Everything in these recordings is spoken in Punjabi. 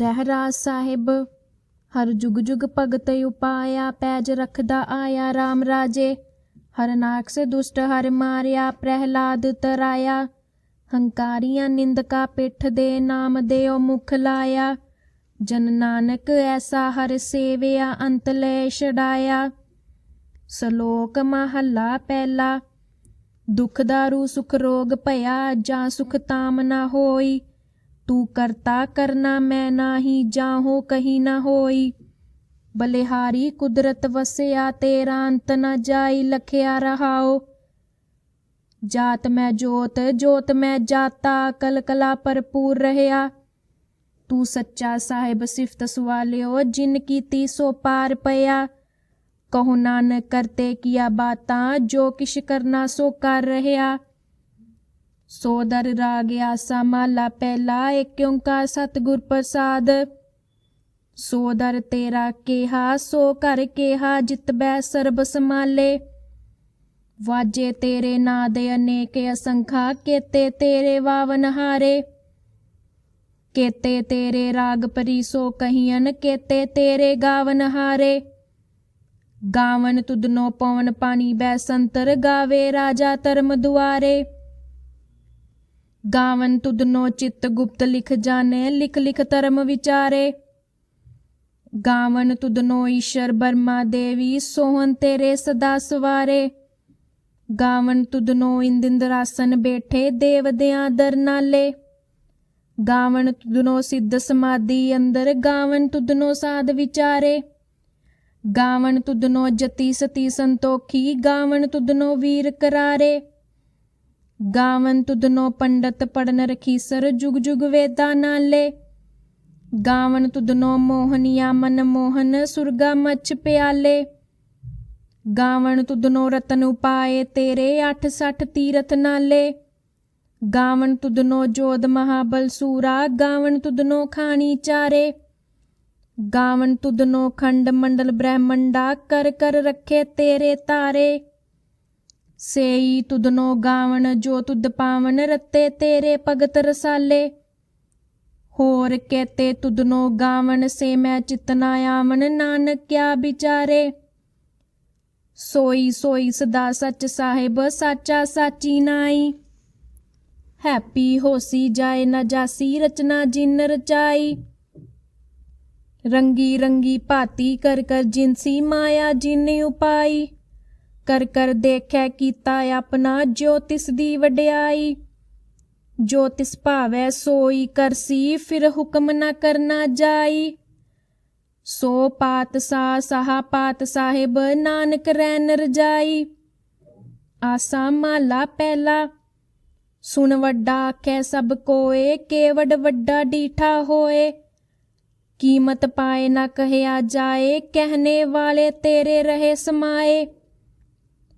ਰਹਿਰਾਸ ਸਾਹਿਬ, ਹਰ ਜੁਗ ਜੁਗ ਭਗਤ ਉਪਾਇਆ, ਪੈਜ ਰਖਦਾ ਆਇਆ RAM ਰਾਜੇ। ਹਰ ਨਾਕਸ ਦੁਸ਼ਟ, ਹਰ ਮਾਰਿਆ, ਪ੍ਰਹਿਲਾਦ ਤਰਾਇਆ। ਹੰਕਾਰੀਆਂ ਨਿੰਦਕਾ ਪਿੱਠ ਦੇ ਨਾਮ ਦੇਉ ਮੁਖ ਲਾਇਆ। ਜਨ ਨਾਨਕ ਐਸਾ ਹਰ ਸੇਵਿਆ, ਅੰਤ ਲੈ ਛਡਾਇਆ। ਸ਼ਲੋਕ ਮਹੱਲਾ ਪਹਿਲਾ, ਦੁਖ ਦਾਰੂ ਸੁਖ ਰੋਗ ਭਇਆ, ਜਾਂ ਸੁਖ ਤਾਮ ਨਾ ਹੋਈ। ਤੂੰ ਕਰਤਾ ਕਰਨਾ ਮੈਂ ਨਾਹੀ, ਜਾਹੋ ਕਹੀ ਨਾ ਹੋਈ। ਬਲਿਹਾਰੀ ਕੁਦਰਤ ਵਸਿਆ, ਤੇਰਾ ਅੰਤ ਨ ਜਾਈ, ਲਖਿਆ ਰਹਾਓ ਜਾਤ ਮੈਂ ਜੋਤ ਜੋਤ ਮੈਂ ਜਾਤਾ, ਕਲਕਲਾ ਭਰਪੂਰ ਰਹਿਆ। ਤੂੰ ਸੱਚਾ ਸਾਹਿਬ ਸਿਫਤ ਸਵਾਲਿਓ, ਜਿਨ ਕੀਤੀ ਸੋ ਪਾਰ ਪਿਆ। ਕਹੋ ਨਾਨਕ ਕਰਤੇ ਕੀਆ ਬਾਤਾਂ, ਜੋ ਕਿਛ ਕਰਨਾ ਸੋ ਕਰ ਰਹਿਆ। ਸੋ ਰਾਗ ਆਸਾ ਮਾਲਾ ਪਹਿਲਾ ਏਕ ਓੰਕਾਰ ਸਤਿਗੁਰ ਪ੍ਰਸਾਦ। ਸੋ ਤੇਰਾ ਕਿਹਾ, ਸੋ ਘਰ ਕਿਹਾ, ਜਿਤ ਬੈ ਸਰਬ ਸਮਾਲੇ ਵਾਜੇ ਤੇਰੇ ਨਾਂ ਦੇ ਅਨੇਕ ਅਸੰਖਾ, ਕੇਤੇ ਤੇਰੇ ਵਾਵਨ ਹਾਰੇ। ਕੇਤੇ ਤੇਰੇ ਰਾਗ ਪਰੀਸੋ ਕਹੀਨ ਕੇਤੇ ਤੇਰੇ ਗਾਵਨ ਹਾਰੇ। ਗਾਵਨ ਤੁਦਨੋ ਪਵਨ ਪਾਣੀ ਬੈ ਸੰਤਰ, ਗਾਵੇ ਰਾਜਾ ਧਰਮ ਦੁਆਰੇ। ਗਾਵਨ ਤੁਧਨੋ ਚਿੱਤ ਗੁਪਤ ਲਿਖ ਜਾਣੇ, ਲਿਖ ਲਿਖ ਧਰਮ ਵਿਚਾਰੇ। ਗਾਵਨ ਤੁਧਨੋ ਈਸ਼ਰ ਬਰਮਾ ਦੇਵੀ ਸੋਹਨ ਤੇਰੇ ਸਦਾ ਸਵਾਰੇ। ਗਾਵਨ ਤੁਧਨੋ ਇੰਦਿੰਦਰਾਸਨ ਬੈਠੇ ਦੇਵਦਿਆਂ ਦਰ ਨਾਲੇ। ਗਾਵਨ ਤੁਧਨੋ ਸਿੱਧ ਸਮਾਧੀ ਅੰਦਰ, ਗਾਵਨ ਤੁਧਨੋ ਸਾਧ ਵਿਚਾਰੇ। ਗਾਵਨ ਤੁਧਨੋ ਜਤੀ ਸਤੀ ਸੰਤੋਖੀ, ਗਾਵਨ ਤੁਧਨੋ ਵੀਰ ਕਰਾਰੇ। ਗਾਵਨ ਤੁਧਨੋ ਪੰਡਤ ਪੜਨ ਰਖੀਸਰ ਜੁਗ ਜੁਗ ਵੇਦਾ ਨਾਲੇ। ਗਾਵਨ ਤੁਧਨੋ ਮੋਹਨੀਆ ਮਨ ਮੋਹਨ ਸੁਰਗਾ ਮਛ ਪਿਆਲੇ। ਗਾਵਨ ਤੁਧਨੋ ਰਤਨ ਉਪਾਏ ਤੇਰੇ 86 ਤੀਰਥ ਨਾਲੇ। ਗਾਵਨ ਤੁਧਨੋ ਜੋਧ ਮਹਾਬਲ ਸੂਰਾ, ਗਾਵਨ ਤੁਧਨੋ ਖਾਣੀ ਚਾਰੇ। ਗਾਵਨ ਤੁਧਨੋ ਖੰਡ ਮੰਡਲ ਬ੍ਰਹਮੰਡਾ, ਕਰ ਕਰ ਰੱਖੇ ਤੇਰੇ ਤਾਰੇ। ਸੇਈ ਤੁਧਨੋ ਗਾਵਣ, ਜੋ ਤੁਧ ਪਾਵਨ, ਰਤੇ ਤੇਰੇ ਭਗਤ ਰਸਾਲੇ। ਹੋਰ ਕਹਤੇ ਤੁਧਨੋ ਗਾਵਣ, ਸੇ ਮੈਂ ਚਿਤਨਾ ਆਵਨ ਨਾਨਕ ਕਿਆ ਵਿਚਾਰੇ। ਸੋਈ ਸੋਈ ਸਦਾ ਸੱਚ ਸਾਹਿਬ, ਸਾਚਾ ਸਾਚੀ ਨਾਈ। ਹੈਪੀ ਹੋਸੀ ਜਾਏ ਨਾ ਜਾਸੀ, ਰਚਨਾ ਜਿਨ ਰਚਾਈ। ਰੰਗੀ ਰੰਗੀ ਭਾਤੀ ਕਰ ਕਰ ਜਿਨਸੀ ਮਾਇਆ ਜਿਨ ਉਪਾਈ। ਕਰ ਕਰ ਦੇਖੈ ਕੀਤਾ ਆਪਣਾ, ਜੋ ਤਿਸ ਦੀ ਵਡਿਆਈ। ਜੋ ਤਿਸ ਭਾਵੈ ਸੋਈ ਕਰਸੀ ਫਿਰ ਹੁਕਮ ਨਾ ਕਰਨਾ ਜਾਈ। ਸੋ ਪਾਤ ਸਾ ਸਹਾ ਪਾਤ ਸਾਹਿਬ ਨਾਨਕ ਰੈਨ ਰਜਾਈ। ਆਸਾ ਮਾਲਾ ਪਹਿਲਾ, ਸੁਣ ਵੱਡਾ ਆਖੈ ਸਭ ਕੋਏ ਕੇਵਡ ਵੱਡਾ ਡੀਠਾ ਹੋਏ। ਕੀਮਤ ਪਾਏ ਨਾ ਕਹਿਆ ਜਾਏ ਕਹਿਨੇ ਵਾਲੇ ਤੇਰੇ ਰਹੇ ਸਮਾਏ।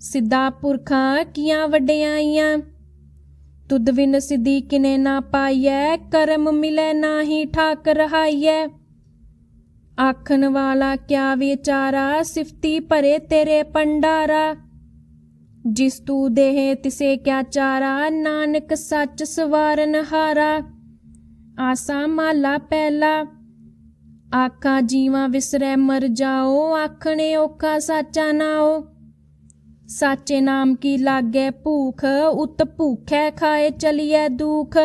ਸਿੱਧਾ ਪੁਰਖਾਂ ਕੀਆਂ ਵਡਿਆਈਆਂ ਤੁਧ ਵਿਨ ਸਿੱਧੀ ਕਿਨੇ ਨਾ ਪਾਈਐ? ਕਰਮ ਮਿਲੇ ਨਾਹੀ ਠਾਕ ਰਹਾਈਐ ਆਖਣ ਵਾਲਾ ਕਿਆ ਵਿਚਾਰਾ? ਸਿਫਤੀ ਭਰੇ ਤੇਰੇ ਪੰਡਾਰਾ ਜਿਸ ਤੂ ਦੇਹ ਤਿਸੇ ਕਿਆ ਚਾਰਾ? ਨਾਨਕ ਸੱਚ ਸਵਾਰਨ ਹਾਰਾ। ਆਸਾ ਮਾਲਾ ਪਹਿਲਾ ਆਖਾਂ ਜੀਵਾਂ ਵਿਸਰੈ ਮਰ ਜਾਓ। ਆਖਣੇ ਔਖਾ ਸਾਚਾ ਨਾਓ। ਸਾਚੇ ਨਾਮ ਕੀ ਲਾਗੇ ਭੂਖ ਉਤ ਭੂਖੈ ਖਾਏ ਚਲੀਐ ਦੁਖ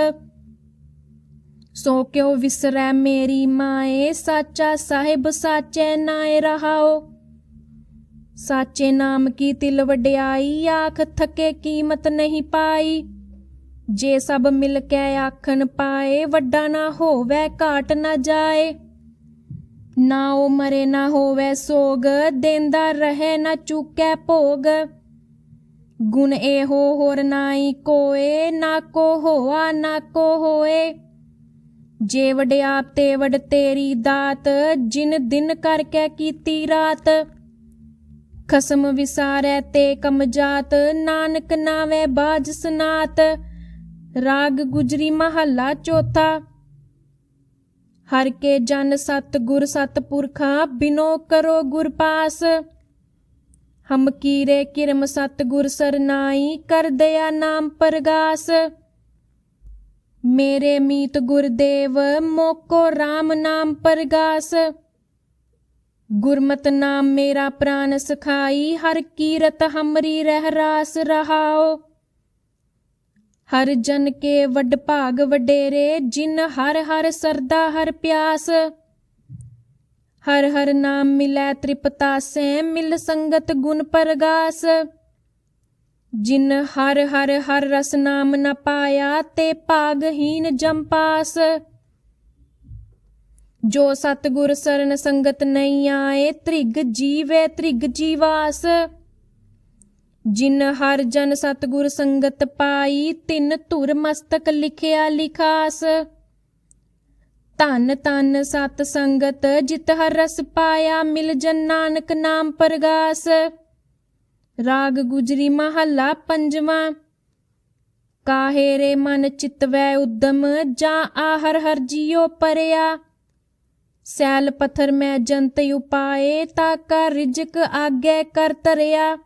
ਸੋ ਕਿਉ ਵਿਸਰੈ ਮੇਰੀ ਮਾਏ ਸਾਚਾ ਸਾਹਿਬ ਸਾਚੇ ਨਾਏ ਰਹਾਓ ਸਾਚੇ ਨਾਮ ਕੀ ਤਿਲ ਵਡਿਆਈ ਆਖ ਥਕੇ ਕੀਮਤ ਨਹੀਂ ਪਾਈ ਜੇ ਸਭ ਮਿਲ ਕੇ ਆਖਣ ਪਾਏ ਵੱਡਾ ਨਾ ਹੋਵੇ ਘਾਟ ਨਾ ਜਾਏ ਨਾ ਉਹ ਮਰੇ, ਨਾ ਹੋਵੇ ਸੋਗ, ਦੇਂਦਾ ਰਹੇ, ਨਾ ਚੁੱਕੈ ਭੋਗ। ਗੁਣ ਇਹੋ ਹੋਰ ਨਾਈ ਕੋਏ, ਨਾ ਕੋ ਹੋਆ, ਨਾ ਕੋ ਹੋਏ। ਜੇ ਵਡਿਆਪ ਤੇ ਵਡ ਤੇਰੀ ਦਾਤ, ਜਿਨ ਦਿਨ ਕਰਕੇ ਕੀਤੀ ਰਾਤ। ਖਸਮ ਵਿਸਾਰੈ ਤੇ ਕਮ ਜਾਤ, ਨਾਨਕ ਨਾਵੇਂ ਬਾਜ ਸਨਾਤ। ਰਾਗ ਗੁਜਰੀ ਮਹੱਲਾ ਚੌਥਾ। ਹਰ ਕੇ ਜਨ ਸਤ ਗੁਰ ਸਤ ਪੁਰਖਾ, ਬਿਨੋ ਕਰੋ ਗੁਰ ਪਾਸ। ਹਮ ਕੀਰੇ ਕਿਰਮ ਸਤ ਗੁਰ ਸਰਨਾਈ ਕਰ ਦਇਆ ਨਾਮ ਪਰਗਾਸ। ਮੇਰੇ ਮੀਤ ਗੁਰਦੇਵ ਮੋਕੋ RAM ਨਾਮ ਪਰਗਾਸ। ਗੁਰਮਤ ਨਾਮ ਮੇਰਾ ਪ੍ਰਾਨ ਸਖਾਈ, ਹਰ ਕੀਰਤ ਹਮਰੀ ਰਹਿ ਰਾਸ ਰਹਾਓ। ਹਰ ਜਨ ਕੇ ਵੱਡ ਭਾਗ ਵਡੇਰੇ, ਜਿਨ ਹਰ ਹਰ ਸਰਦਾ ਹਰ ਪਿਆਸ। ਹਰ ਹਰ ਨਾਮ ਮਿਲੈ ਤ੍ਰਿਪਤਾਸੈ ਮਿਲ ਸੰਗਤ ਗੁਣ ਪਰਗਾਸ। ਜਿਨ ਹਰ ਹਰ ਹਰ ਰਸ ਨਾਮ ਨ ਪਾਇਆ, ਤੇ ਭਾਗਹੀਨ ਜੰਪਾਸ ਜੋ ਸਤਗੁਰ ਸਰਨ ਸੰਗਤ ਨਹੀਂ ਆਏ, ਤ੍ਰਿਗ ਜੀਵੇ ਤ੍ਰਿਗ ਜੀਵਾਸ। ਜਿਨ ਹਰ ਜਨ ਸਤਗੁਰ ਸੰਗਤ ਪਾਈ, ਤਿਨ ਧੁਰ ਮਸਤਕ ਲਿਖਿਆ ਲਿਖਾਸ। ਧਨ ਧਨ ਸਤ ਸੰਗਤ, ਜਿਤ ਹਰ ਰਸ ਪਾਇਆ, ਮਿਲ ਜਨ ਨਾਨਕ ਨਾਮ ਪਰਗਾਸ। ਰਾਗ ਗੁਜਰੀ ਮਹੱਲਾ ਪੰਜਵਾਂ। ਕਾਹੇ ਰੇ ਮਨ ਚਿਤਵੈ ਉਦਮ, ਜਾਂ ਆਹਰ ਹਰ ਜੀਉ ਪਰਿਆ। ਸੈਲ ਪਥਰ ਮੈਂ ਜੰਤ ਉਪਾਏ, ਤਾ ਕਰ ਰਿਜਕ ਆਗੇ ਕਰ ਤਰਿਆ।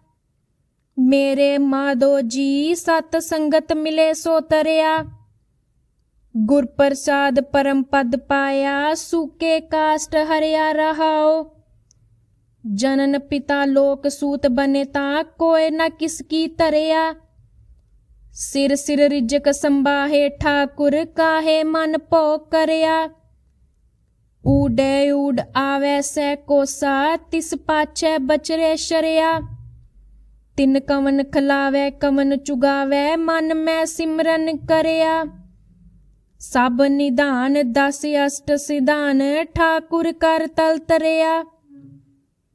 ਮੇਰੇ ਮਾਧੋ ਜੀ, ਸਤ ਸੰਗਤ ਮਿਲੇ ਸੋ ਤਰਿਆ। ਗੁਰ ਪ੍ਰਸਾਦ ਪਰਮ ਪਦ ਪਾਇਆ, ਸੂਕੇ ਕਾਸ਼ਟ ਹਰਿਆ ਰਹਾਓ ਜਨਨ ਪਿਤਾ ਲੋਕ ਸੂਤ ਬਨੇ ਤਾਂ ਕੋਏ ਨਾ ਕਿਸ ਕੀ ਤਰਿਆ ਸਿਰ ਸਿਰ ਰਿਜਕ ਸੰਭਾਹੇ ਠਾਕੁਰ ਕਾਹੇ ਮਨ ਭੋ ਕਰਿਆ। ਊਡੇ ਊਡ ਆਵੈ ਸੈ ਕੋਸਾ, ਤਿਸ ਪਾਛੈ ਬਚਰੇ ਸ਼ਰਿਆ। ਤਿੰਨ ਕਵਨ ਖਲਾਵੇ, ਕਵਨ ਚੁਗਾਵੇ, ਮਨ ਮੈਂ ਸਿਮਰਨ ਕਰਿਆ। ਸਭ ਨਿਧਾਨ ਦਸ ਅਸ਼ਟ ਸਿਧਾਨ, ਠਾਕੁਰ ਕਰ ਤਲ ਤਰਿਆ।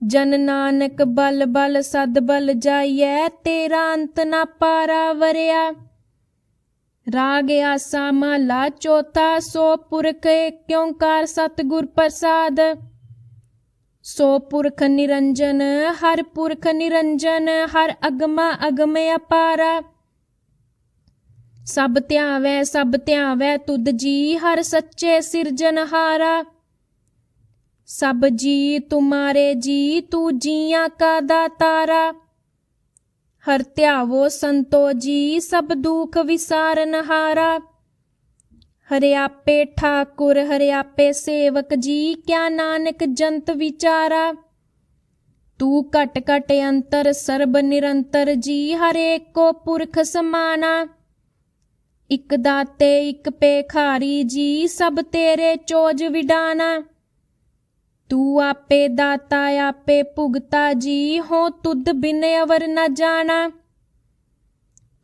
ਜਨ ਨਾਨਕ ਬਲ ਬਲ ਸਦ ਬਲ ਜਾਈਐ, ਤੇਰਾ ਅੰਤ ਨਾ ਪਾਰਾ ਵਰਿਆ। ਰਾਗ ਆਸਾ ਮਹਲਾ ਚੌਥਾ ਸੋ ਪੁਰਖ ਕਿਉਂ ਏਕੰਕਾਰ ਸਤਿਗੁਰ ਪ੍ਰਸਾਦ। ਸੋ ਪੁਰਖ ਨਿਰੰਜਨ, ਹਰ ਪੁਰਖ ਨਿਰੰਜਨ, ਹਰ ਅਗਮਾ ਅਗਮ ਅਪਾਰਾ। ਸਭ ਧਿਆਵੈ ਸਭ ਧਿਆਵੈ ਤੁਧ ਜੀ, ਹਰ ਸੱਚੇ ਸਿਰਜਨਹਾਰਾ ਸਭ ਜੀ, ਤੁਮਾਰੇ ਜੀ, ਤੂ ਜੀਆਂ ਕਾ ਦਾਤਾਰਾ। ਹਰ ਧਿਆਵੋ ਸੰਤੋ ਜੀ, ਸਭ ਦੁਖ ਵਿਸਾਰਨਹਾਰਾ ਹਰਿਆਪੇ ਠਾਕੁਰ ਹਰਿਆਪੇ ਸੇਵਕ, ਜੀ ਕਿਆ ਨਾਨਕ ਜੰਤ ਵਿਚਾਰਾ। ਤੂੰ ਘਟ ਘਟ ਅੰਤਰ, ਸਰਬ ਨਿਰੰਤਰ, ਜੀ ਹਰੇਕੋ ਪੁਰਖ ਸਮਾਨਾ। ਇਕ ਦਾਤੇ, ਇਕ ਪੇਖਾਰੀ, ਜੀ ਸਭ ਤੇਰੇ ਚੋਜ ਵਿਡਾਨਾ। ਤੂੰ ਆਪੇ ਦਾਤਾ, ਆਪੇ ਭੁਗਤਾ, ਜੀ ਹੋ ਤੁਧ ਬਿਨ ਅਵਰ ਨ ਜਾਣਾ।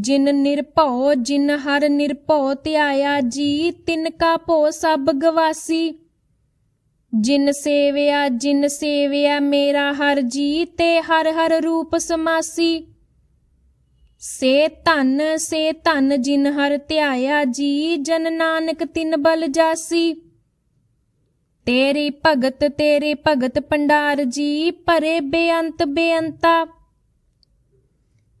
ਜਿਨ ਨਿਰਭਉ, ਜਿਨ ਹਰ ਨਿਰਭਉ ਧਿਆਇਆ ਜੀ, ਤਿਨ ਕਾ ਭੋ ਸਭ ਗਵਾਸੀ। ਜਿਨ ਸੇਵਿਆ ਜਿਨ ਸੇਵਿਆ ਮੇਰਾ ਹਰ ਜੀ, ਤੇ ਹਰ ਹਰ ਰੂਪ ਸਮਾਸੀ। ਸੇ ਧਨ ਸੇ ਧਨ ਜਿਨ ਹਰ ਧਿਆਇਆ ਜੀ, ਜਨ ਨਾਨਕ ਤਿਨ ਬਲ ਜਾਸੀ। ਤੇਰੀ ਭਗਤ, ਤੇਰੇ ਭਗਤ ਪੰਡਾਰ ਜੀ, ਭਰੇ ਬੇਅੰਤ ਬੇਅੰਤਾ।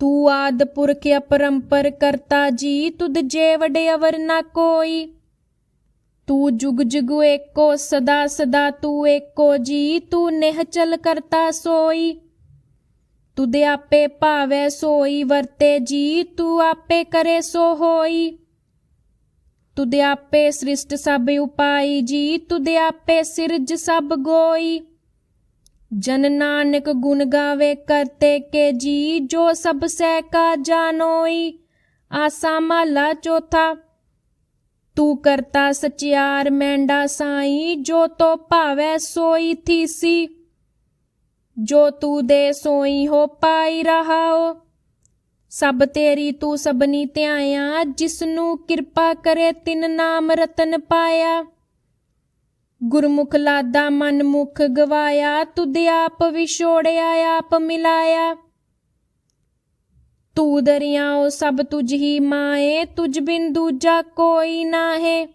ਤੂੰ ਆਦ ਪੁਰਖ ਅਪਰੰਪਰ ਕਰਤਾ ਜੀ, ਤੁਧ ਜੇ ਵਡੇ ਅਵਰ ਨਾ ਕੋਈ। ਤੂੰ ਜੁਗ ਜੁਗ ਏਕੋ, ਸਦਾ ਸਦਾ ਤੂੰ ਏਕੋ ਜੀ, ਤੂੰ ਨਿਹ ਚਲ ਕਰਤਾ ਸੋਈ। ਤੁਦੇ ਆਪੇ ਭਾਵੇ ਸੋਈ, ਵਰਤੇ ਜੀ, ਤੂੰ ਆਪੇ ਕਰੇ ਸੋ ਹੋਈ। ਤੁਦੇ ਆਪੇ ਸ੍ਰਿਸ਼ਟ ਸਭ ਉਪਾਈ ਜੀ ਤੁਦੇ ਆਪੇ ਸਿਰਜ ਸਭ ਗੋਈ। ਜਨ ਨਾਨਕ ਗੁਣ ਗਾਵੇ ਕਰਤੇ ਕੇ ਜੀ, ਜੋ ਸਭ ਸਹਿ ਕਾ ਜਾਨੋਈ। ਆਸਾ ਮਾਲਾ ਚੌਥਾ, ਤੂੰ ਕਰਤਾ ਸਚਿਆਰ ਮੈਂਡਾ ਸਾਈ, ਜੋ ਤੋ ਭਾਵੈ ਸੋਈ ਥੀਸੀ। ਜੋ ਤੂੰ ਦੇ ਸੋਈ ਹੋ ਪਾਈ ਰਹਾਓ, ਸਭ ਤੇਰੀ ਤੂੰ ਸਬਨੀ ਧਿਆਇਆ ਜਿਸ ਨੂੰ ਕਿਰਪਾ ਕਰੇ ਤਿਨ ਨਾਮ ਰਤਨ ਪਾਇਆ। ਗੁਰਮੁਖ ਲਾਦਾ ਮਨ ਮੁਖ ਗਵਾਇਆ, ਤੁਧ ਆਪ ਵਿਛੋੜਿਆ, ਆਪ ਮਿਲਾਇਆ। ਤੂੰ ਦਰਿਆਓ ਸਭ ਤੁਝ ਹੀ ਮਾਏ, ਤੁਝ ਬਿਨ ਦੂਜਾ ਕੋਈ ਨਾਹੇ।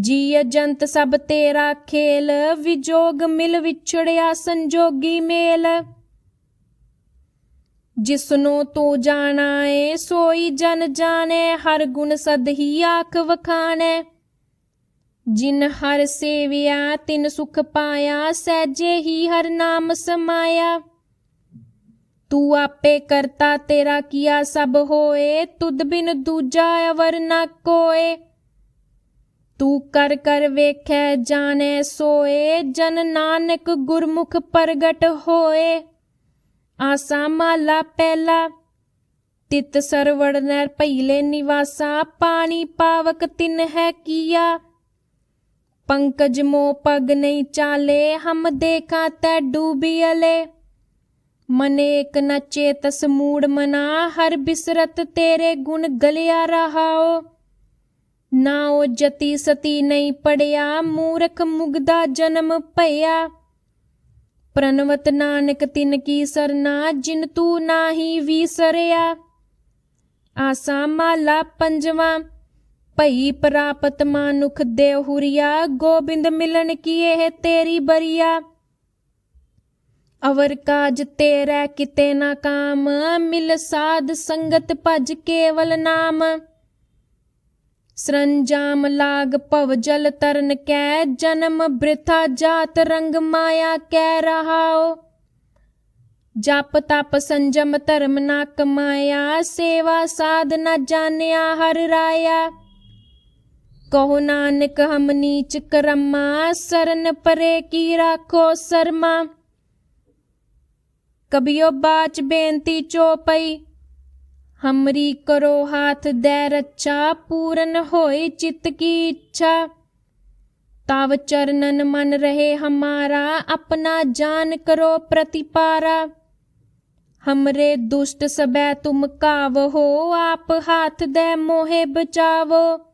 ਜੀ ਅਜੰਤ ਸਭ ਤੇਰਾ ਖੇਲ, ਵਿਜੋਗ ਮਿਲ ਵਿਛੜਿਆ ਸੰਜੋਗੀ ਮੇਲ। ਜਿਸਨੂੰ ਤੂੰ ਜਾਣਾ ਏ ਸੋਈ ਜਨ ਜਾਣੇ, ਹਰ ਗੁਣ ਸਦ ਹੀ ਆਖ ਵਖਾਣੇ। ਜਿਨ ਹਰ ਸੇਵਿਆ, ਤਿਨ ਸੁਖ ਪਾਇਆ, ਸਹਿਜੇ ਹੀ ਹਰ ਨਾਮ ਸਮਾਇਆ। ਤੂੰ ਆਪੇ ਕਰਤਾ ਤੇਰਾ ਕੀਆ ਸਭ ਹੋਏ, ਤੁਧ ਬਿਨ ਦੂਜਾ ਅਵਰ ਨਾ ਕੋਏ। ਤੂੰ ਕਰ ਕਰ ਵੇਖੈ, ਜਾਣੈ, ਸੋਏ, ਜਨ ਨਾਨਕ ਗੁਰਮੁਖ ਪ੍ਰਗਟ ਹੋਏ। ਆਸਾ ਮਾਲਾ ਪਹਿਲਾ, ਤਿਤ ਸਰਵੜ ਨਰ ਭਈਲੇ ਨਿਵਾਸਾ, ਪਾਣੀ ਪਾਵਕ ਤਿਨ ਹੈ ਕੀਆ। ਪੰਕਜ ਮੋ ਪਗ ਨਹੀਂ ਚਾਲੇ, ਹਮ ਦੇਖਾਂ ਤੈ ਡੂਬੀ ਅਲੇ। ਮਨੇਕ ਨ ਚੇਤਸ ਮੂੜ ਮਨਾ, ਹਰ ਬਿਸਰਤ ਤੇਰੇ ਗੁਣ ਗਲਿਆ ਰਹਾਓ। ਨਾ ਉਹ ਜਤੀ ਸਤੀ ਨਹੀਂ ਪੜਿਆ, ਮੂਰਖ ਮੁਗਦਾ ਜਨਮ ਭਇਆ। ਪ੍ਰਨਵਤ ਨਾਨਕ ਤਿਨ ਕੀ ਸਰਨਾ, ਜਿਨ ਤੂੰ ਨਾਹੀ ਵੀਸਰਿਆ ਆਸਾ ਮਾਲਾ ਪੰਜਵਾਂ ਭਈ ਪ੍ਰਾਪਤ ਮਾਨੁਖ ਦੇਹੁਰੀਆ ਗੋਬਿੰਦ ਮਿਲਨ ਕੀ ਇਹ ਤੇਰੀ ਬਰੀਆ? ਅਵਰ ਕਾਜ ਤੇਰਾ ਕਿਤੇ ਨਾ ਕਾਮ, ਮਿਲ ਸਾਧ ਸੰਗਤ ਭਜ ਕੇਵਲ ਨਾਮ। ਸਰੰਜਾਮ ਲਾਗ ਭਵ ਜਲ ਤਰਨ ਕੈ, ਜਨਮ ਬ੍ਰਿਥਾ ਜਾਤ ਰੰਗ ਮਾਇਆ ਕਹਿ ਰਹਾਓ ਜਪ ਤਪ ਸੰਜਮ ਧਰਮ ਨਾ ਕਮਾਇਆ ਸੇਵਾ ਸਾਧ ਨਾ ਜਾਣਿਆ ਹਰ ਰਾਇਆ। ਕਹੋ ਨਾਨਕ ਹਮ ਨੀਚ ਕਰਮਾ, ਸਰਨ ਪਰੇ ਕੀ ਰਾਖੋ ਸਰਮਾ। ਕਬਿਓ ਬਾਚ ਬੇਨਤੀ ਚੋਪਈ, ਹਮਰੀ ਕਰੋ ਹਾਥ ਦੇ ਰੱਛਾ, ਪੂਰਨ ਹੋਏ ਚਿਤ ਕੀ ਇੱਛਾ। ਤਵ ਚਰਨਨ ਮਨ ਰਹੇ ਹਮਾਰਾ, ਆਪਣਾ ਜਾਨ ਕਰੋ ਪ੍ਰਤਿਪਾਰਾ। ਹਮਰੇ ਦੁਸ਼ਟ ਸਬੈ ਤੁਮ ਕਾਵ ਹੋ ਆਪ ਹਾਥ ਦੇ ਮੋਹੇ ਬਚਾਵੋ।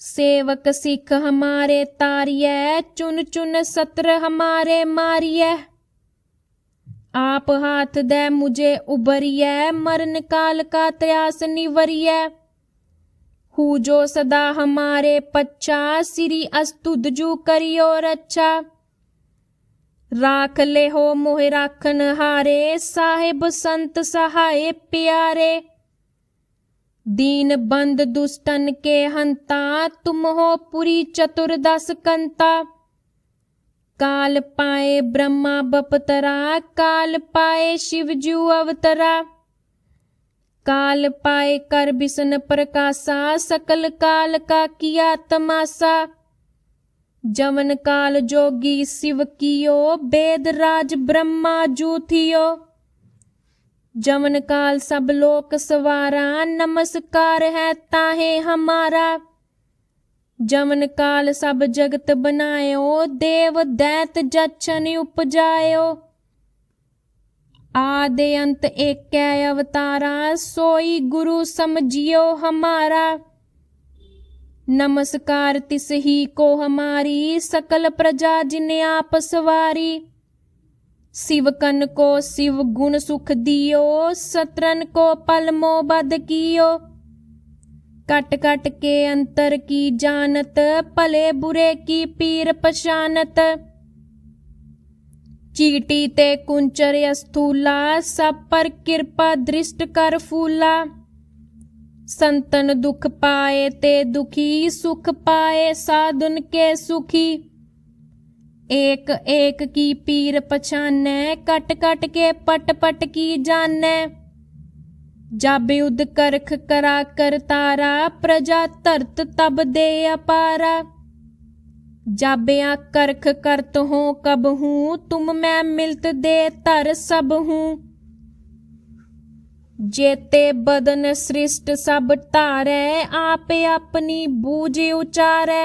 ਸੇਵਕ ਸਿੱਖ ਹਮਾਰੇ ਤਾਰੀਐ, ਚੁਨ ਚੁਨ ਸਤਰ ਹਮਾਰੇ ਮਾਰੀਐ। ਆਪ ਹਾਥ ਦੇ ਮੁਝੇ ਉਬਰੀਐ ਮਰਨ ਕਾਲ ਕਾ ਤ੍ਰਿਆਸ ਨਿਵਰੀਐ। ਹੂ ਜੋ ਸਦਾ ਹਮਾਰੇ ਪੱਛਾ, ਸਿਰੀ ਅਸਤੁਦ ਜੂ ਕਰਿਓ ਰੱਛਾ। ਰਾਖ ਲੈ ਹੋ ਮੋਹਿ ਰਾਖਨ ਹਾਰੇ, ਸਾਹਿਬ ਸੰਤ ਸਹਾਏ ਪਿਆਰੇ। दीन बंद दुष्टन के हंता तुम हो पुरी चतुर्दश कंता काल पाए ब्रह्मा बपतरा काल पाए शिवजू अवतरा काल पाए कर बिसन प्रकाशा सकल काल का किया तमाशा जवन काल जोगी शिव कियो वेद राज ब्रह्मा जू थियो जवन काल सब लोक सवारा नमस्कार है ताहे हमारा जवन काल सब जगत बनायो देव दैत जच्छन उपजायो आदि अंत एक अवतारा सोई गुरु समझियो हमारा नमस्कार तिस ही को हमारी सकल प्रजा जिन आप सवारी ਸਿਵਕਨ ਕੋ ਸਿਵ ਗੁਣ ਸੁਖ ਦਿਓ, ਸਤਰਨ ਕੋ ਪਲਮੋ ਬਦ ਕੀਓ। ਕਟ ਕਟ ਕੇ ਅੰਤਰ ਕੀ ਜਾਣਤ, ਭਲੇ ਬੁਰੇ ਕੀ ਪੀਰ ਪਛਾਨਤ। ਚੀਟੀ ਤੇ ਕੁੰਚਰ ਅਸਤੂਲਾ ਸਭ ਪਰ ਕਿਰਪਾ ਦ੍ਰਿਸ਼ਟ ਕਰ ਫੂਲਾ। ਸੰਤਨ ਦੁਖ ਪਾਏ ਤੇ ਦੁਖੀ, ਸੁਖ ਪਾਏ ਸਾਧਨ ਕੇ ਸੁਖੀ। एक एक की पीर पछानै, कट कट के पट पट की जानै। जब युद्ध करख करा कर तारा, प्रजा धरत तब दे अपारा। जाबिया करख करत हो कब हूँ, तुम मैं मिलत दे तर सब हूँ। जेते बदन सृष्ट सब तारै, आपे अपनी बूझ उचारै।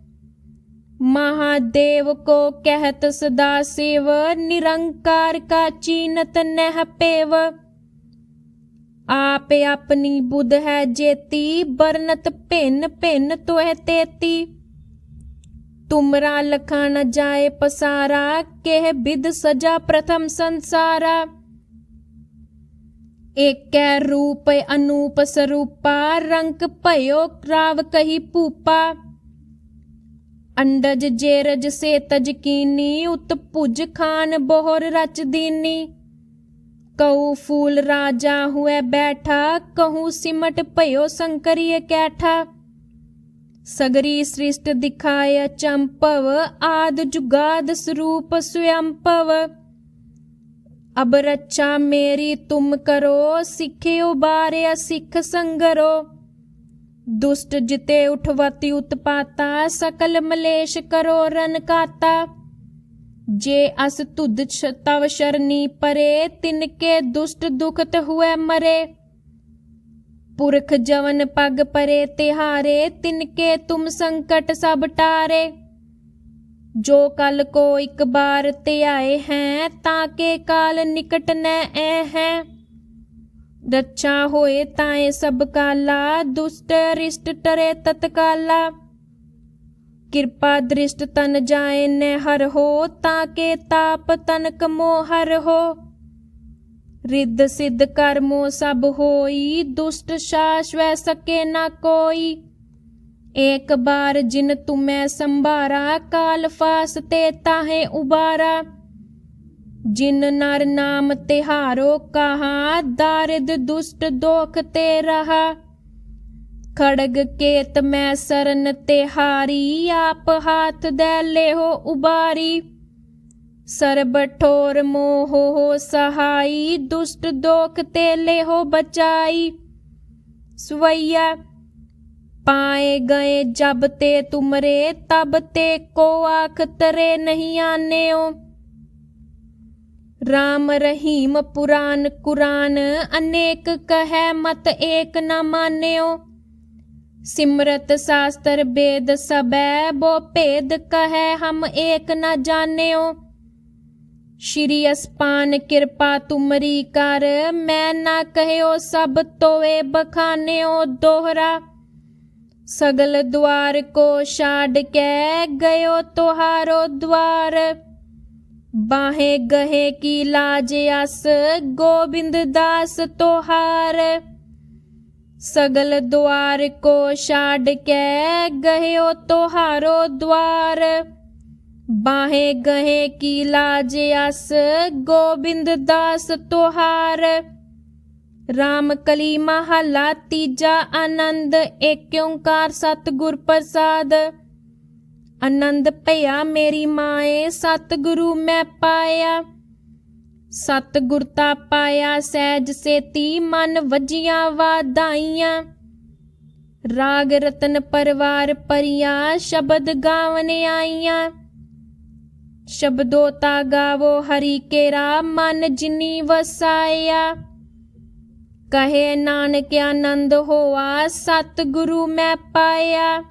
महादेव को कहत सदा शिव निरंकार का चीनत नह पेव आप अपनी बुध है जेती बरनत भिन्न भिन्न तुह तेती तुमरा लखा न जाए पसारा केह बिद सजा प्रथम संसारा एक रूप अनूप स्वरूपा रंग भयो राव कही ਅੰਡਜ ਜੇਰਜ ਸੇ ਤਜਕੀਨੀ ਉਤ ਪੁਜ ਖਾਨ ਬੋਹਰ ਰਚ ਦੀਨੀ। ਕਉ ਫੂਲ ਰਾਜਾ ਹੁਐ ਬੈਠਾ, ਕਹੂ ਸਿਮਟ ਭਇਓ ਸੰਕਰੀ ਕੈਠਾ। ਸਗਰੀ ਸ੍ਰਿਸ਼ਟ ਦਿਖਾਇ ਚੰਪਵ, ਆਦ ਜੁਗਾਦ ਸਰੂਪ ਸੁਯੰਪਵ। ਅਬ ਰਚਾ ਮੇਰੀ ਤੁਮ ਕਰੋ, ਸਿੱਖਿਓ ਬਾਰੇ ਸਿੱਖ ਸੰਗਰੋ। ਦੁਸ਼ਟ ਜਿਤੇ ਉਠਵਤੀ ਉਤਪਾਤਾ, ਸਕਲ ਮਲੇਸ਼ ਕਰੋ ਰਨ ਕਾਤਾ। ਜੇ ਅਸ ਤੁਧ ਤਵ ਸ਼ਰਨੀ ਪਰੇ, ਤਿਨ ਕੇ ਦੁਸ਼ਟ ਦੁਖਤ ਹੁਐ ਮਰੇ। ਪੁਰਖ ਜਵਨ ਪਗ ਪਰੇ ਤਿਹਾਰੇ, ਤਿਨ ਕੇ ਤੁਮ ਸੰਕਟ ਸਭ ਟਾਰੇ। ਜੋ ਕਲ ਕੋ ਇੱਕ ਬਾਰ ਤੇ ਆਏ ਹੈ, ਤਾਂ ਕੇ ਕਾਲ ਨਿਕਟ ਨੈ ਹੈ। ਦੱਛਾ ਹੋਏ ਤਾਏ ਸਭ ਕਾਲਾ, ਦੁਸ਼ਟ ਰਿਸ਼ਟ ਟਰੇ ਤਤਕਾਲਾ। ਕਿਰਪਾ ਦ੍ਰਿਸ਼ਟ ਤਨ ਜਾਏ ਨੈ ਹਰ ਹੋ ਤਾਂ ਕੇ ਤਾਪ ਤਨਕ ਮੋ ਹਰ ਹੋ। ਰਿੱਧ ਸਿੱਧ ਕਰਮੋ ਸਭ ਹੋਈ, ਦੁਸ਼ਟ ਸ਼ਾਸ਼ਵੈ ਸਕੇ ਨਾ ਕੋਈ। ਇੱਕ ਬਾਰ ਜਿਨ ਤੁਮੈ ਸੰਭਾਰਾ, ਕਾਲ ਫਾਸ ਤੇ ਤਾਹੇ ਉਬਾਰਾ। ਜਿਨ ਨਰ ਨਾਮ ਤਿਹਾਰੋ ਕਹਾ, ਦਾਰਿਦ ਦੁਸ਼ਟ ਦੋਖ ਤੇ ਰਹਾ। ਖੜਗ ਕੇਤ ਮੈਂ ਸਰਨ ਤਿਹਾਰੀ, ਆਪ ਹਾਥ ਦੇ ਲਿਓ ਉਬਾਰੀ। ਸਰਬ ਠੋਰ ਮੋਹ ਹੋ ਸਹਾਈ, ਦੁਸ਼ਟ ਦੋਖ ਤੇ ਲਿਓ ਬਚਾਈ। ਸਵਈਆ, ਪਾਏ ਗਏ ਜਬ ਤੇ ਤੁਮਰੇ, ਤਬ ਤੇ ਕੋ ਆਖ ਤਰੇ ਨਹੀਂ ਆਨੇਓ राम रहीम पुराण कुरान अनेक कहे मत एक न मान्यो सिमरत शास्त्र वेद सबै बो भेद कहे हम एक न जान्यो श्री अस्पान कृपा तुमरी कर मैं ना कहयो सब तोए बखान्यो दोहरा सगल द्वार को छाड़ के गयो तोहारो द्वार ਬਾਹੇ ਗਹੇ ਕੀ ਲਾਜ ਅਸ, ਗੋਬਿੰਦ ਦਾਸ ਤੋਹਾਰ। ਸਗਲ ਦੁਆਰ ਕੋ ਛਾੜ ਕੇ ਗਹਿਓ ਤੋਹਾਰੋ ਦੁਆਰ ਬਾਹੇ ਗਹੇ ਕੀ ਲਾਜ ਅਸ, ਗੋਬਿੰਦ ਦਾਸ ਤੋਹਾਰ। ਰਾਮ ਕਲੀ ਮਹਲਾ ਤੀਜਾ ਆਨੰਦ ਏਕ ਓੰਕਾਰ ਸਤਿਗੁਰ ਪ੍ਰਸਾਦ। ਆਨੰਦ ਭਇਆ ਮੇਰੀ ਮਾਏ, ਸਤਿਗੁਰੂ ਮੈਂ ਪਾਇਆ। ਸਤਿਗੁਰ ਤਾ ਪਾਇਆ, ਸਹਿਜ ਸੇਤੀ, ਮਨ ਵਜੀਆਂ ਵਾਦਾਈਆਂ ਰਾਗ ਰਤਨ ਪਰਵਾਰ ਪਰਿਆ, ਸ਼ਬਦ ਗਾਵਨ ਆਈਆਂ। ਸ਼ਬਦੋ ਤਾ ਗਾਵੋ ਹਰੀ ਕੇ ਰਾਮ ਮਨ ਜਿਨੀ ਵਸਾਇਆ। ਕਹੇ ਨਾਨਕ ਆਨੰਦ ਹੋਆ, ਸਤਿਗੁਰੂ ਮੈਂ ਪਾਇਆ।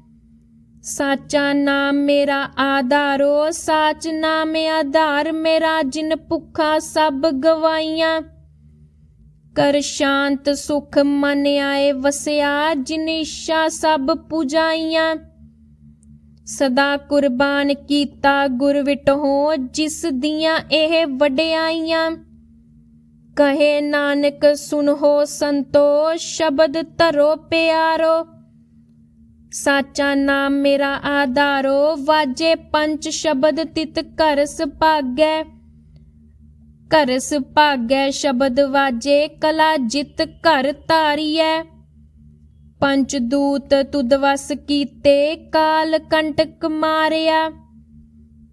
ਸਾਚਾ ਨਾਮ ਮੇਰਾ ਆਧਾਰੋ, ਸਾਚ ਨਾਮ ਆਧਾਰ ਮੇਰਾ, ਜਿਨ ਭੁੱਖਾ ਸਭ ਗਵਾਈਆਂ। ਕਰ ਸ਼ਾਂਤ ਸੁਖ ਮਨ ਆਏ ਵਸਿਆ, ਜਿਨ ਇੱਛਾ ਸਭ ਪੁਜਾਈਆਂ। ਸਦਾ ਕੁਰਬਾਨ ਕੀਤਾ ਗੁਰ ਵਿਟਹੋ, ਜਿਸ ਦੀਆਂ ਇਹ ਵਡਿਆਈਆਂ। ਕਹੇ ਨਾਨਕ, ਸੁਨਹੋ ਸੰਤੋ ਸ਼ਬਦ ਧਰੋ ਪਿਆਰੋ। ਸਾਚਾ ਨਾਮ ਮੇਰਾ ਆਧਾਰੋ, ਵਾਜੇ ਪੰਜ ਸ਼ਬਦ ਤਿਤ ਕਰ ਭਾਗੈ। ਕਰ ਭਾਗੈ ਸ਼ਬਦ ਵਾਜੇ, ਕਲਾ ਜਿਤ ਘਰ ਧਾਰੀਐ। ਪੰਜ ਦੂਤ ਤੁਧ ਵਸ ਕੀਤੇ, ਕਾਲ ਕੰਟਕ ਮਾਰਿਆ।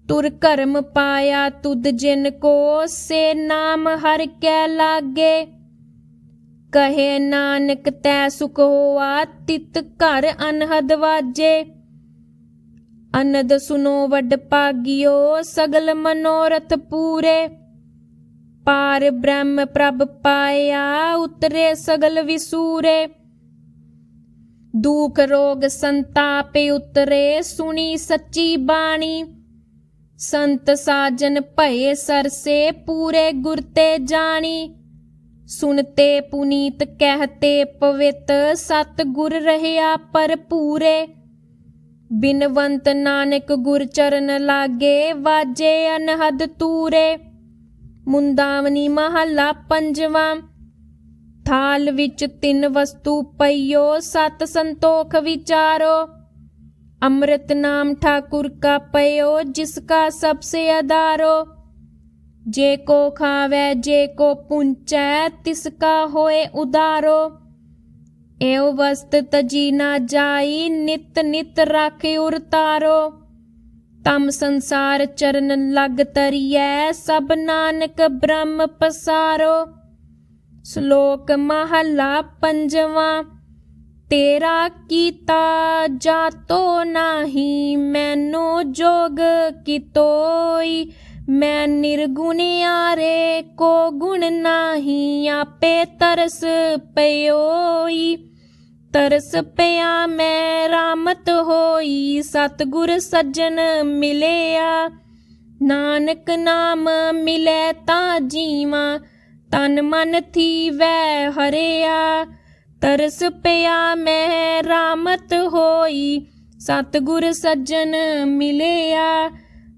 ਤੁਰ ਕਰਮ ਪਾਇਆ ਤੁਧ ਜਿਨ ਕੋ, ਸੇ ਨਾਮ ਹਰ ਕੈ ਲਾਗੇ। ਕਹੇ ਨਾਨਕ, ਤੈ ਸੁਖ ਹੋਆ, ਤਿਤ ਘਰ ਅਨਹਦ ਵਾਜੇ। ਅਨਦ ਸੁਨੋ ਵੱਡ ਭਾਗਿਓ, ਸਗਲ ਮਨੋਰਥ ਪੂਰੇ। ਪਾਰ ਬ੍ਰਹਮ ਪ੍ਰਭ ਪਾਇਆ, ਉਤਰੇ ਸਗਲ ਵਿਸੂਰੇ। ਦੁਖ ਰੋਗ ਸੰਤਾਪ ਉਤਰੇ, ਸੁਣੀ ਸੱਚੀ ਬਾਣੀ। ਸੰਤ ਸਾਜਨ ਭਏ ਸਰਸੇ, ਪੂਰੇ ਗੁਰ ਤੇ ਜਾਣੀ। ਸੁਨਤੇ ਪੁਨੀਤ ਕਹਿਤੇ ਪਵਿੱਤ ਸਤ ਗੁਰ ਰਹਿਆ ਪਰ ਪੂਰੇ ਬਿਨਵੰਤ ਨਾਨਕ ਗੁਰ ਚਰਨ ਲਾਗੇ, ਵਾਜੇ ਅਨਹਦ ਤੂਰੇ। ਮੁੰਦਾਵਨੀ ਮਹੱਲਾ ਪੰਜਵਾਂ। ਥਾਲ ਵਿੱਚ ਤਿੰਨ ਵਸਤੂ ਪਈਓ, ਸਤ ਸੰਤੋਖ ਵਿਚਾਰੋ। ਅੰਮ੍ਰਿਤ ਨਾਮ ਠਾਕੁਰ ਕਾ ਪਇਓ, ਜਿਸ ਕਾ ਸਭ ਸੇ ਆਧਾਰੋ ਜੇ ਕੋ ਖਾਵੇ, ਜੇ ਕੋ ਪੁੰਚੈ, ਤਿਸ ਕਾ ਹੋਏ ਉਦਾਰੋ। ਏਉ ਵਸਤ ਤਜੀ ਨਾ ਜਾਈ, ਨਿਤ ਨਿਤ ਰਾਖੇ ਉਰਤਾਰੋ ਤਮ ਸੰਸਾਰ ਚਰਨ ਲਗ ਤਰੀਐ, ਸਭ ਨਾਨਕ ਬ੍ਰਹਮ ਪਸਾਰੋ। ਸ਼ਲੋਕ ਮਹਲਾ ਪੰਜਵਾਂ, ਤੇਰਾ ਕੀਤਾ ਜਾਤੋ ਨਾਹੀ, ਮੈਨੂੰ ਜੋਗ ਕੀਤੋਈ। ਮੈਂ ਨਿਰਗੁਣ ਆਰੇ ਕੋ ਗੁਣ ਨਾਹੀ ਆਪੇ ਤਰਸ ਪਇਓਈ। ਤਰਸ ਪਿਆ ਮੈਂ, ਰਾਮਤ ਹੋਈ, ਸਤਗੁਰ ਸੱਜਣ ਮਿਲਿਆ। ਨਾਨਕ ਨਾਮ ਮਿਲੇ ਤਾਂ ਜੀਵਾ, ਤਨ ਮਨ ਥੀਵੈ ਹਰਿਆ। ਤਰਸ ਪਿਆ ਮੈਂ, ਰਾਮਤ ਹੋਈ, ਸਤਗੁਰ ਸੱਜਣ ਮਿਲਿਆ।